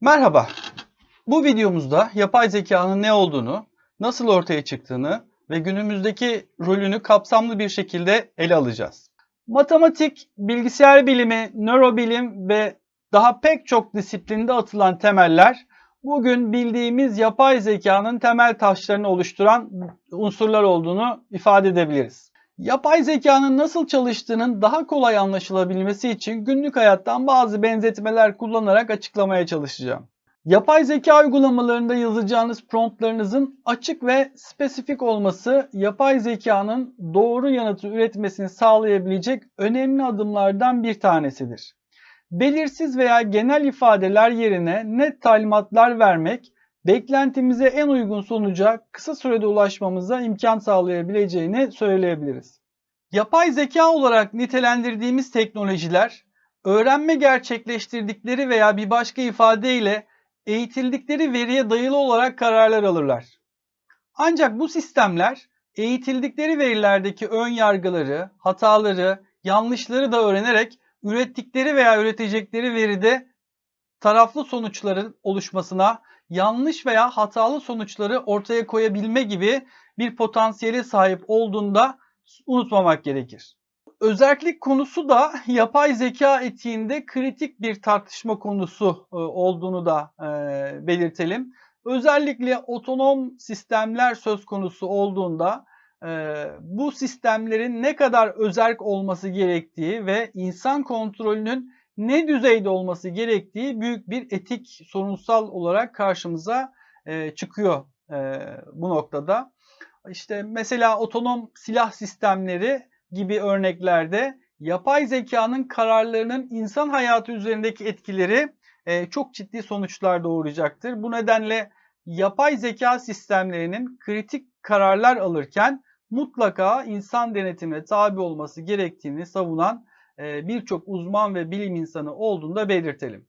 Merhaba. Bu videomuzda yapay zekanın ne olduğunu, nasıl ortaya çıktığını ve günümüzdeki rolünü kapsamlı bir şekilde ele alacağız. Matematik, bilgisayar bilimi, nörobilim ve daha pek çok disiplinde atılan temeller bugün bildiğimiz yapay zekanın temel taşlarını oluşturan unsurlar olduğunu ifade edebiliriz. Yapay zekanın nasıl çalıştığının daha kolay anlaşılabilmesi için günlük hayattan bazı benzetmeler kullanarak açıklamaya çalışacağım. Yapay zeka uygulamalarında yazacağınız promptlarınızın açık ve spesifik olması yapay zekanın doğru yanıtı üretmesini sağlayabilecek önemli adımlardan bir tanesidir. Belirsiz veya genel ifadeler yerine net talimatlar vermek beklentimize en uygun sonuca kısa sürede ulaşmamıza imkan sağlayabileceğini söyleyebiliriz. Yapay zeka olarak nitelendirdiğimiz teknolojiler öğrenme gerçekleştirdikleri veya bir başka ifadeyle eğitildikleri veriye dayalı olarak kararlar alırlar. Ancak bu sistemler eğitildikleri verilerdeki ön yargıları, hataları, yanlışları da öğrenerek ürettikleri veya üretecekleri veride taraflı sonuçların oluşmasına, yanlış veya hatalı sonuçları ortaya koyabilme gibi bir potansiyele sahip olduğunda unutmamak gerekir. Özellik konusu da yapay zeka etiğinde kritik bir tartışma konusu e, olduğunu da e, belirtelim. Özellikle otonom sistemler söz konusu olduğunda e, bu sistemlerin ne kadar özerk olması gerektiği ve insan kontrolünün ne düzeyde olması gerektiği büyük bir etik sorunsal olarak karşımıza çıkıyor bu noktada. İşte mesela otonom silah sistemleri gibi örneklerde yapay zekanın kararlarının insan hayatı üzerindeki etkileri e, çok ciddi sonuçlar doğuracaktır. Bu nedenle yapay zeka sistemlerinin kritik kararlar alırken mutlaka insan denetimine tabi olması gerektiğini savunan e, birçok uzman ve bilim insanı olduğunu da belirtelim.